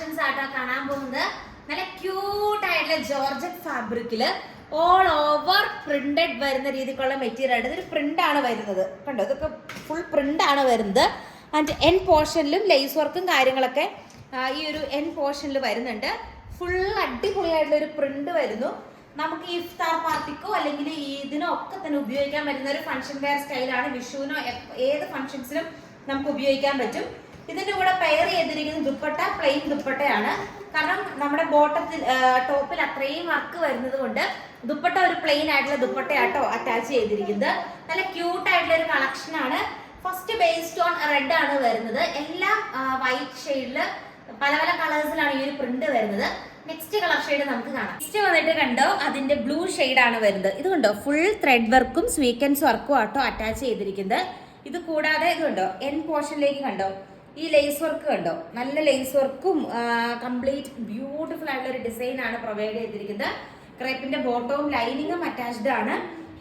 Collections ആട്ടോ കാണാൻ പോകുന്നത്. നല്ല ക്യൂട്ട് ആയിട്ടുള്ള ജോർജറ്റ് ഫാബ്രിക്കിൽ ഓൾ ഓവർ പ്രിന്റഡ് വരുന്ന രീതിക്കുള്ള മെറ്റീരിയൽ ആയിട്ട്. ഇതൊരു പ്രിന്റ് ആണ് വരുന്നത്. കണ്ടോ? ഇതൊക്കെ ഫുൾ പ്രിന്റ് ആണ് വരുന്നത്. ആൻഡ് എൻ പോർഷനിലും ലേസ് വർക്കും കാര്യങ്ങളൊക്കെ ഈ ഒരു എൻ പോർഷനിൽ വരുന്നുണ്ട്. ഫുൾ അടിപൊളിയായിട്ടുള്ള ഒരു പ്രിന്റ് വരുന്നു. നമുക്ക് ഇഫ്താർ പാർട്ടിക്കോ അല്ലെങ്കിൽ ഇതിനോ ഒക്കെ തന്നെ ഉപയോഗിക്കാൻ പറ്റുന്ന ഒരു ഫംഗ്ഷൻ വെയർ സ്റ്റൈലാണ് വിഷുവിനോ ഏത് ഫംഗ്ഷൻസിലും നമുക്ക് ഉപയോഗിക്കാൻ പറ്റും. ഇതിന്റെ കൂടെ പെയർ ചെയ്തിരിക്കുന്ന ദുപ്പട്ട പ്ലെയിൻ ദുപ്പട്ടയാണ്. കാരണം നമ്മുടെ ബോട്ടത്തിൽ ടോപ്പിൽ അത്രയും വർക്ക് വരുന്നത് കൊണ്ട് ദുപ്പട്ട ഒരു പ്ലെയിൻ ആയിട്ടുള്ള ദുപ്പട്ടയാട്ടോ അറ്റാച്ച് ചെയ്തിരിക്കുന്നത്. നല്ല ക്യൂട്ട് ആയിട്ടുള്ള ഒരു കളക്ഷൻ ആണ്. ഫസ്റ്റ് ബേസ്ഡ് ഓൺ റെഡ് ആണ് വരുന്നത്. എല്ലാം വൈറ്റ് ഷെയ്ഡിൽ പല പല കളേഴ്സിലാണ് ഈ ഒരു പ്രിന്റ് വരുന്നത്. നെക്സ്റ്റ് കളർ ഷെയ്ഡ് നമുക്ക് കാണാം. നെക്സ്റ്റ് വന്നിട്ട് കണ്ടോ അതിന്റെ ബ്ലൂ ഷെയ്ഡ് ആണ് വരുന്നത്. ഇത് കണ്ടോ ഫുൾ ത്രെഡ് വർക്കും സ്വീക്കൻസ് വർക്കും ആട്ടോ അറ്റാച്ച് ചെയ്തിരിക്കുന്നത്. ഇത് കൂടാതെ ഇത് കണ്ടോ എൻ പോർഷനിലേക്ക് കണ്ടോ ഈ ലേസ് വർക്ക് കണ്ടോ? നല്ല ലേസ് വർക്കും കംപ്ലീറ്റ് ബ്യൂട്ടിഫുൾ ആയിട്ടുള്ള ഒരു ഡിസൈൻ ആണ് പ്രൊവൈഡ് ചെയ്തിരിക്കുന്നത്. ക്രേപ്പിന്റെ ബോട്ടവും ലൈനിങ്ങും അറ്റാച്ച്ഡ് ആണ്.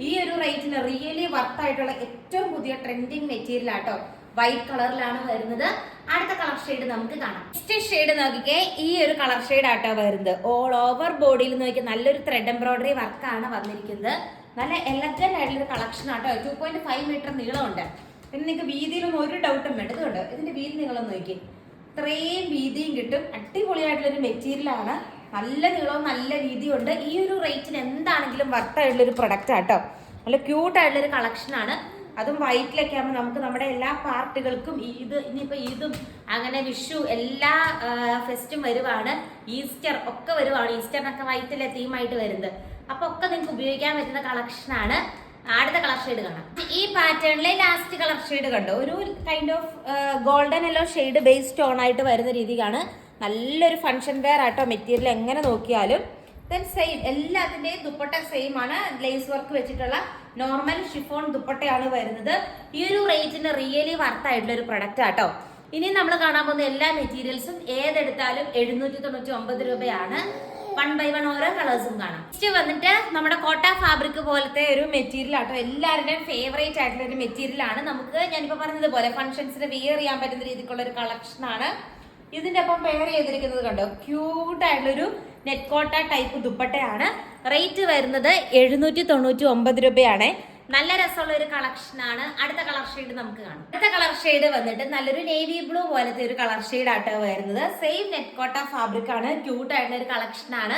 ഈ ഒരു റേറ്റിന് റിയലി വർത്ത് ആയിട്ടുള്ള ഏറ്റവും പുതിയ ട്രെൻഡിങ് മെറ്റീരിയൽ ആട്ടോ വൈറ്റ് കളറിലാണ് വരുന്നത്. അടുത്ത കളർ ഷെയ്ഡ് നമുക്ക് കാണാം. നെക്സ്റ്റ് ഷെയ്ഡ് നോക്കിക്കേ ഈ ഒരു കളർ ഷെയ്ഡ് ആട്ടോ വരുന്നത്. ഓൾ ഓവർ ബോഡിയിൽ നോക്കി നല്ലൊരു ത്രെഡ് എംബ്രോയിഡറി വർക്കാണ് വന്നിരിക്കുന്നത്. നല്ല എലഗന്റ് ആയിട്ടുള്ള കളക്ഷൻ ആട്ടോ. ടു പോയിന്റ് ഫൈവ് മീറ്റർ നീളമുണ്ട്. പിന്നെ നിങ്ങൾക്ക് വീതിയിലൊന്നും ഒരു ഡൗട്ടും വേണ്ട. ഇതുണ്ട് ഇതിന്റെ വീതി നിങ്ങളൊന്ന് നോക്കി. ഇത്രയും വീതിയും കിട്ടും. അടിപൊളിയായിട്ടുള്ള ഒരു മെറ്റീരിയലാണ് നല്ല നീളവും നല്ല വീതിയും ഉണ്ട്. ഈ ഒരു റേറ്റിന് എന്താണെങ്കിലും വർത്തായിട്ടുള്ള ഒരു പ്രൊഡക്റ്റ് ആട്ടോ. നല്ല ക്യൂട്ട് ആയിട്ടുള്ള ഒരു കളക്ഷനാണ് അതും വൈറ്റിലൊക്കെ ആകുമ്പോൾ നമുക്ക് നമ്മുടെ എല്ലാ പാർട്ടികൾക്കും ഈദ് ഇനിയിപ്പോൾ ഈദും അങ്ങനെ വിഷു എല്ലാ ഫെസ്റ്റും വരുവാണ്. ഈസ്റ്റർ ഒക്കെ വരുവാണ്. ഈസ്റ്ററിനൊക്കെ വൈറ്റിലെ തീമായിട്ട് വരുന്നത്. അപ്പോൾ ഒക്കെ നിങ്ങൾക്ക് ഉപയോഗിക്കാൻ പറ്റുന്ന കളക്ഷൻ ആണ്. അടുത്ത കളർ ഷെയ്ഡ് കാണാം. ഈ പാറ്റേണിലെ ലാസ്റ്റ് കളർ ഷെയ്ഡ് കണ്ടോ? ഒരു kind of golden yellow shade based tone ആയിട്ട് വരുന്ന രീതിക്കാണ്. നല്ലൊരു ഫംഗ്ഷൻ വെയർ ആട്ടോ മെറ്റീരിയൽ എങ്ങനെ നോക്കിയാലും. ദെൻ സെയിം എല്ലാത്തിന്റെയും ദുപ്പട്ട സെയിം ആണ്. ലേസ് വർക്ക് വെച്ചിട്ടുള്ള നോർമൽ ഷിഫോൺ ദുപ്പട്ടയാണ് വരുന്നത്. ഈ ഒരു റേറ്റിന് റിയലി വർത്ത് ആയിട്ടുള്ള ഒരു പ്രൊഡക്റ്റ് ആട്ടോ. ഇനി നമ്മൾ കാണാൻ പോകുന്ന എല്ലാ മെറ്റീരിയൽസും ഏതെടുത്താലും എഴുന്നൂറ്റി തൊണ്ണൂറ്റി ഒമ്പത് രൂപയാണ്. വൺ ബൈ വൺ ഓരോ കളേഴ്സും കാണാം. നെക്സ്റ്റ് വന്നിട്ട് നമ്മുടെ കോട്ട ഫാബ്രിക് പോലത്തെ ഒരു മെറ്റീരിയൽ ആട്ടോ. എല്ലാവരുടെയും ഫേവറേറ്റ് ആയിട്ടുള്ള ഒരു മെറ്റീരിയൽ ആണ്. നമുക്ക് ഞാനിപ്പോ പറഞ്ഞതുപോലെ ഫംഗ്ഷൻസിന് വിയർ ചെയ്യാൻ പറ്റുന്ന രീതിക്കുള്ള ഒരു കളക്ഷൻ ആണ്. ഇതിന്റെ ഒപ്പം പെയർ ചെയ്തിരിക്കുന്നത് കണ്ടോ? ക്യൂട്ട് ആയിട്ടുള്ളൊരു നെറ്റ് കോട്ട ടൈപ്പ് ദുപ്പട്ടയാണ്. റേറ്റ് വരുന്നത് എഴുന്നൂറ്റി തൊണ്ണൂറ്റി ഒമ്പത് രൂപയാണ്. നല്ല രസമുള്ള ഒരു കളക്ഷൻ ആണ്. അടുത്ത കളർ ഷെയ്ഡ് നമുക്ക് കാണാം. അടുത്ത കളർ ഷെയ്ഡ് വന്നിട്ട് നല്ലൊരു നേവി ബ്ലൂ പോലത്തെ ഒരു കളർ ഷെയ്ഡ് ആട്ടോ വരുന്നത്. സെയിം നെറ്റ് കോട്ട ഫാബ്രിക് ആണ്. ക്യൂട്ട് ആയിട്ടുള്ള ഒരു കളക്ഷൻ ആണ്.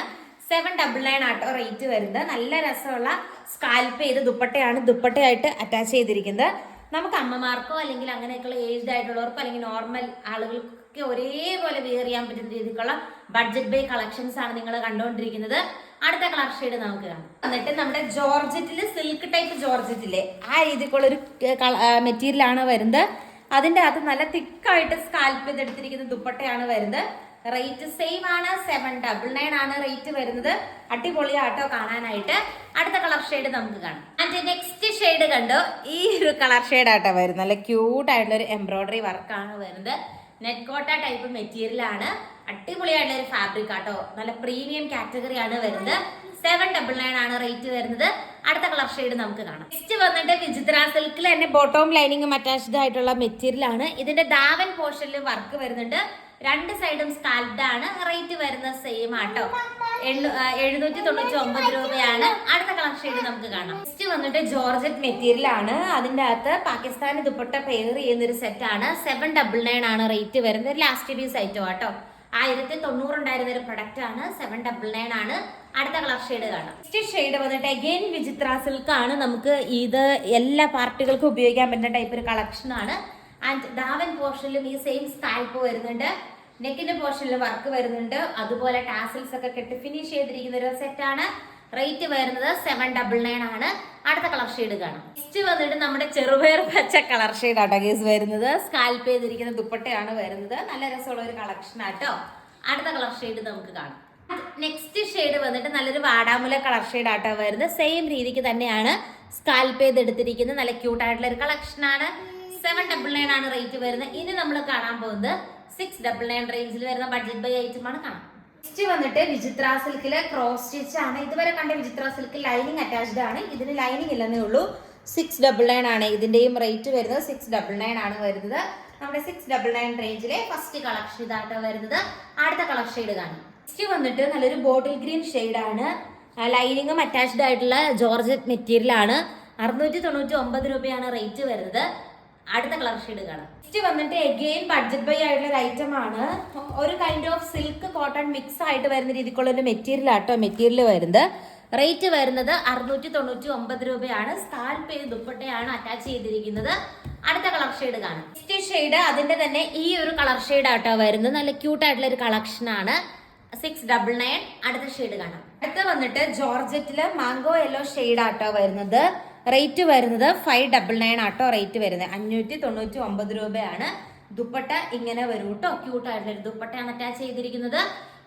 സെവൻ ഡബിൾ നയൻ ആട്ടോ റേറ്റ് വരുന്നത്. നല്ല രസമുള്ള സ്കാൽപ്പ് ചെയ്ത് ദുപ്പട്ടയാണ് ദുപ്പട്ടയായിട്ട് അറ്റാച്ച് ചെയ്തിരിക്കുന്നത്. നമുക്ക് അമ്മമാർക്കോ അല്ലെങ്കിൽ അങ്ങനെയൊക്കെയുള്ള ഏജ്ഡ് ആയിട്ടുള്ളവർക്കോ അല്ലെങ്കിൽ നോർമൽ ആളുകൾക്കൊക്കെ ഒരേപോലെ വെയർ ചെയ്യാൻ പറ്റുന്ന രീതിക്കുള്ള ബഡ്ജറ്റ് ബൈ കളക്ഷൻസ് ആണ് നിങ്ങൾ കണ്ടുകൊണ്ടിരിക്കുന്നത് അടുത്ത കളർ ഷെയ്ഡ് നമുക്ക് കാണാം. എന്നിട്ട് നമ്മുടെ ജോർജറ്റിൽ സിൽക്ക് ടൈപ്പ് ജോർജറ്റിലെ ആ രീതിക്കുള്ള ഒരു മെറ്റീരിയൽ ആണ് വരുന്നത്. അതിന്റെ അകത്ത് നല്ല തിക്കായിട്ട് സ്കാൽപ്പ് ചെയ്തെടുത്തിരിക്കുന്ന ദുപ്പട്ടയാണ് വരുന്നത്. റേറ്റ് സെയിം ആണ് സെവൻ ഡബിൾ നയൻ ആണ് റേറ്റ് വരുന്നത്. അടിപൊളിയാട്ടോ കാണാനായിട്ട്. അടുത്ത കളർ ഷെയ്ഡ് നമുക്ക് കാണാം. അതിന്റെ നെക്സ്റ്റ് ഷെയ്ഡ് കണ്ടോ? ഈ ഒരു കളർ ഷെയ്ഡ് ആട്ടോ വരുന്നത്. നല്ല ക്യൂട്ട് ആയിട്ടുള്ള ഒരു എംബ്രോയിഡറി വർക്കാണ് വരുന്നത്. നെറ്റ് കോട്ട ടൈപ്പ് മെറ്റീരിയൽ ആണ്. അടിപൊളിയായിട്ടുള്ള ഒരു ഫാബ്രിക് ആട്ടോ. നല്ല പ്രീമിയം കാറ്റഗറി ആണ് വരുന്നത്. സെവൻ ഡബിൾ നയൻ ആണ് റേറ്റ് വരുന്നത്. അടുത്ത കളർ ഷെയ്ഡ് നമുക്ക് കാണാം. നെക്സ്റ്റ് വന്നിട്ട് വിചിത്ര സിൽക്കിൽ തന്നെ ബോട്ടോം ലൈനിങ്ങും അറ്റാച്ച്ഡ് ആയിട്ടുള്ള മെറ്റീരിയൽ ആണ്. ഇതിന്റെ ദാവൻ പോർഷനിൽ വർക്ക് വരുന്നുണ്ട്. രണ്ട് സൈഡും സ്കാൽഡ് ആണ്. റേറ്റ് വരുന്നത് സെയിം ആട്ടോ. എഴുന്നൂറ്റി തൊണ്ണൂറ്റി ഒമ്പത് രൂപയാണ്. അടുത്ത കളർ ഷെയ്ഡ് നമുക്ക് കാണാം. നെക്സ്റ്റ് വന്നിട്ട് ജോർജറ്റ് മെറ്റീരിയൽ ആണ് അതിന്റെ അകത്ത് പാകിസ്ഥാനി ദുപ്പട്ട പെയർ ചെയ്യുന്ന ഒരു സെറ്റ് ആണ്. സെവൻ ഡബിൾ നയൻ ആണ് റേറ്റ് വരുന്നത്. ലാസ്റ്റ് പീസ് ഐറ്റം ആട്ടോ. ആയിരത്തി തൊണ്ണൂറ് ഉണ്ടായിരുന്ന ഒരു പ്രൊഡക്റ്റ് ആണ്. സെവൻ ഡബിൾ നയൻ ആണ്. അടുത്ത കളർ ഷെയ്ഡ് കാണാം. നെക്സ്റ്റ് ഷെയ്ഡ് വന്നിട്ട് അഗെയിൻ വിചിത്ര സിൽക്ക് ആണ്. നമുക്ക് ഇത് എല്ലാ പാർട്ടികൾക്കും ഉപയോഗിക്കാൻ പറ്റുന്ന ടൈപ്പ് ഒരു കളക്ഷൻ ആണ്. ആൻഡ് ഡാവൻ പോർഷനിലും ഈ സെയിം സ്കാൽപ്പ് വരുന്നുണ്ട്. നെക്കിന്റെ പോർഷനിൽ വർക്ക് വരുന്നുണ്ട്. അതുപോലെ ടാസിൽസ് ഒക്കെ കെട്ടി ഫിനിഷ് ചെയ്തിരിക്കുന്ന ഒരു സെറ്റ് ആണ്. റേറ്റ് വരുന്നത് സെവൻ ഡബിൾ നയൻ ആണ്. അടുത്ത കളർ ഷെയ്ഡ് കാണാം. നെക്സ്റ്റ് വന്നിട്ട് നമ്മുടെ ചെറുപയർ പച്ച കളർ ഷെയ്ഡ് ആട്ടോ കേസ് വരുന്നത്. സ്കാൽപ്പ് ചെയ്തിരിക്കുന്ന ദുപ്പട്ടയാണ് വരുന്നത്. നല്ല രസമുള്ള ഒരു കളക്ഷൻ ആട്ടോ. അടുത്ത കളർ ഷെയ്ഡ് നമുക്ക് കാണാം. നെക്സ്റ്റ് ഷെയ്ഡ് വന്നിട്ട് നല്ലൊരു വാടാമുല കളർ ഷെയ്ഡ് ആട്ടോ വരുന്നത്. സെയിം രീതിക്ക് തന്നെയാണ് സ്കാൽപ്പ് ചെയ്ത് എടുത്തിരിക്കുന്നത് നല്ല ക്യൂട്ടായിട്ടുള്ള ഒരു കളക്ഷൻ ആണ്. സെവൻ ഡബിൾ നയൻ ആണ് റേറ്റ് വരുന്നത്. ഇനി നമ്മൾ കാണാൻ പോകുന്നത് സിക്സ് ഡബിൾ നയൻ റേഞ്ചിൽ വരുന്ന ബഡ്ജറ്റ് ബൈ ഐറ്റം ആണ് കാണാം. നെക്സ്റ്റ് വന്നിട്ട് വിചിത്ര സിൽക്കിലെ ക്രോസ് സ്റ്റിച്ച് ആണ്. ഇതുവരെ കണ്ട വിചിത്ര സിൽക്ക് ലൈനിങ് അറ്റാച്ച്ഡ് ആണ്. ഇതിന് ലൈനിങ് ഇല്ലെന്നേ ഉള്ളൂ. സിക്സ് ഡബിൾ നയൻ ആണ് ഇതിന്റെയും റേറ്റ് വരുന്നത്. സിക്സ് ഡബിൾ നയൻ ആണ് വരുന്നത്. നമ്മുടെ സിക്സ് ഡബിൾ നയൻ റേഞ്ചിലെ ഫസ്റ്റ് കളക്ഷൻ ഇതായിട്ട് വരുന്നത്. അടുത്ത കളക്ഷൻ ഷെയ്ഡ് കാണാം. നെക്സ്റ്റ് വന്നിട്ട് നല്ലൊരു ബോട്ടിൽ ഗ്രീൻ ആണ്. ലൈനിങ്ങും അറ്റാച്ച്ഡ് ആയിട്ടുള്ള ജോർജറ്റ് മെറ്റീരിയൽ ആണ്. അറുന്നൂറ്റി തൊണ്ണൂറ്റി ഒമ്പത് രൂപയാണ് റേറ്റ് വരുന്നത്. അടുത്ത കളർ ഷെയ്ഡ് കാണാം. നെക്സ്റ്റ് വന്നിട്ട് എഗെയിൻ ബഡ്ജറ്റ് ബൈ ആയിട്ടുള്ള ഒരു ഐറ്റം ആണ്. ഒരു kind of silk cotton mix ആയിട്ട് വരുന്ന രീതിക്കുള്ള ഒരു മെറ്റീരിയൽ ആട്ടോ മെറ്റീരിയൽ വരുന്നത്. റേറ്റ് വരുന്നത് അറുന്നൂറ്റി തൊണ്ണൂറ്റി ഒമ്പത് രൂപയാണ്. സ്കാൽപ്പ് ചെയ്ത് ദുപ്പട്ടയാണ് അറ്റാച്ച് ചെയ്തിരിക്കുന്നത്. അടുത്ത കളർ ഷെയ്ഡ് കാണാം. നെക്സ്റ്റ് ഷെയ്ഡ് അതിന്റെ തന്നെ ഈ ഒരു കളർ ഷെയ്ഡ് ആട്ടോ വരുന്നത്. നല്ല ക്യൂട്ട് ആയിട്ടുള്ള ഒരു കളക്ഷൻ ആണ്. സിക്സ് ഡബിൾ നയൻ അടുത്ത ഷെയ്ഡ് കാണാം. അടുത്ത വന്നിട്ട് ജോർജറ്റിൽ മാംഗോ യെല്ലോ ഷെയ്ഡ് ആട്ടോ വരുന്നത്. റേറ്റ് വരുന്നത് ഫൈവ് ഡബിൾ നയൻ ആട്ടോ റേറ്റ് വരുന്നത്. അഞ്ഞൂറ്റി തൊണ്ണൂറ്റി ഒമ്പത് രൂപയാണ്. ദുപ്പട്ട ഇങ്ങനെ വരും കേട്ടോ ക്യൂട്ടായിട്ടുള്ള ഒരു ദുപ്പട്ടയാണ് അറ്റാച്ച് ചെയ്തിരിക്കുന്നത്.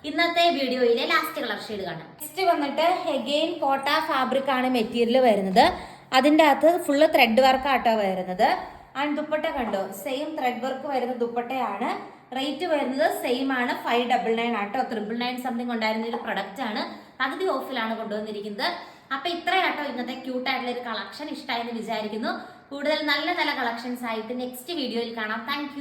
ഇന്നത്തെ വീഡിയോയിലെ ലാസ്റ്റ് കളർ ഷെയ്ഡ് കാണാം. നെക്സ്റ്റ് വന്നിട്ട് എഗെയിൻ കോട്ട ഫാബ്രിക് ആണ് മെറ്റീരിയൽ വരുന്നത്. അതിന്റെ അകത്ത് ഫുള്ള് ത്രെഡ് വർക്ക് ആട്ടോ വരുന്നത്. ആൻഡ് ദുപ്പട്ട കണ്ടോ? സെയിം ത്രെഡ് വർക്ക് വരുന്ന ദുപ്പട്ടയാണ്. റേറ്റ് വരുന്നത് സെയിം ആണ്. ഫൈവ് ഡബിൾ നയൻ ആട്ടോ. ത്രിബിൾ നയൻ സംതിങ് ഉണ്ടായിരുന്ന ഒരു പ്രൊഡക്റ്റ് ആണ്. പകുതി ഓഫിലാണ് കൊണ്ടുവന്നിരിക്കുന്നത്. അപ്പൊ ഇത്രയാട്ടോ ഇന്നത്തെ ക്യൂട്ടായിട്ടുള്ള ഒരു കളക്ഷൻ ഇഷ്ടമായെന്ന് വിചാരിക്കുന്നു. കൂടുതൽ നല്ല നല്ല കളക്ഷൻസ് ആയിട്ട് നെക്സ്റ്റ് വീഡിയോയിൽ കാണാം. താങ്ക്